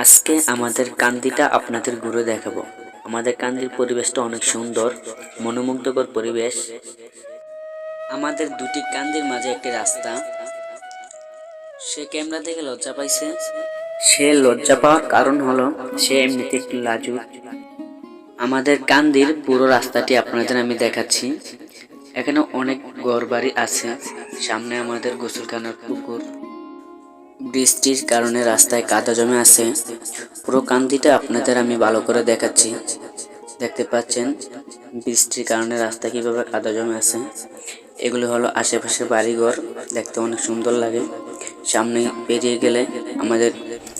আজকে আমাদের কান্দিটা আপনাদের ঘুরে দেখাবো। আমাদের কান্দির পরিবেশটা অনেক সুন্দর, মনোমুগ্ধকর পরিবেশ। আমাদের দুটি কান্দির মাঝে একটি রাস্তা। সে ক্যামেরা থেকে লজ্জা পাইছে। সে লজ্জা পাওয়ার কারণ হলো, সে এমনিতে একটু লাজুক। আমাদের কান্দির পুরো রাস্তাটি আপনাদের আমি দেখাচ্ছি। এখানে অনেক ঘর বাড়ি আছে। সামনে আমাদের গোসলখানার পুকুর। বৃষ্টির কারণে রাস্তায় কাদা জমে আছে। পুরো কান্দিটা আপনাদের আমি ভালো করে দেখাচ্ছি। দেখতে পাচ্ছেন বৃষ্টির কারণে রাস্তায় কীভাবে কাদা জমে আছে। এগুলো হলো আশেপাশে বাড়িঘর, দেখতে অনেক সুন্দর লাগে। সামনে পেরিয়ে গেলে আমাদের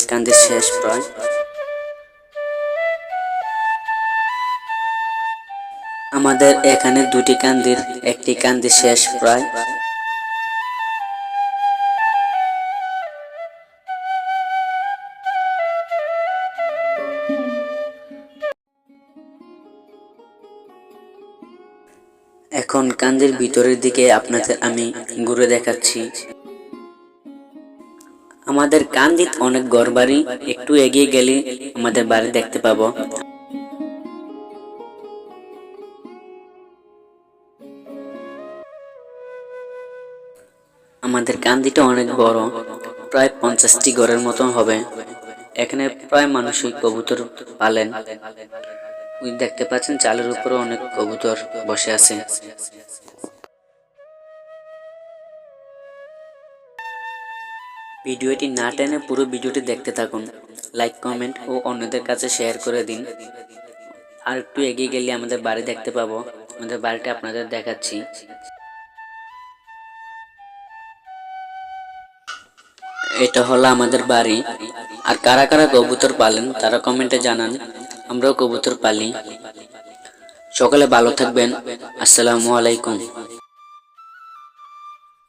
কান্দির শেষ প্রায়। আমাদের এখানে দুটি কান্দির একটি কান্দি শেষ প্রায়। এখন কান্দির ভিতরের দিকে আপনাদের আমি ঘুরে দেখাচ্ছি। আমাদের কান্দিত অনেক ঘর বাড়ি একটু এগিয়ে গেলে আমাদের বাড়ি দেখতে পাবো। আমাদের কান্দিটা অনেক বড়, প্রায় পঞ্চাশটি ঘরের মতন হবে। এখানে প্রায় মানুষই কবুতর পালেন। দেখতে পাচ্ছেন চালের উপরে অনেক কবুতর বসে আছে। ভিডিওটি না টেনে পুরো ভিডিওটি দেখতে থাকুন। লাইক, কমেন্ট ও অন্যদের কাছে শেয়ার করে দিন। আর একটু এগিয়ে গেলে আমাদের বাড়ি দেখতে পাবো। আমাদের বাড়িটা আপনাদের দেখাচ্ছি। এটা হলো আমাদের বাড়ি। আর কারা কারা কবুতর পালেন তারা কমেন্টে জানান। আমরাও কবুতর পালি। সকালে ভালো থাকবেন। আসসালামু আলাইকুম।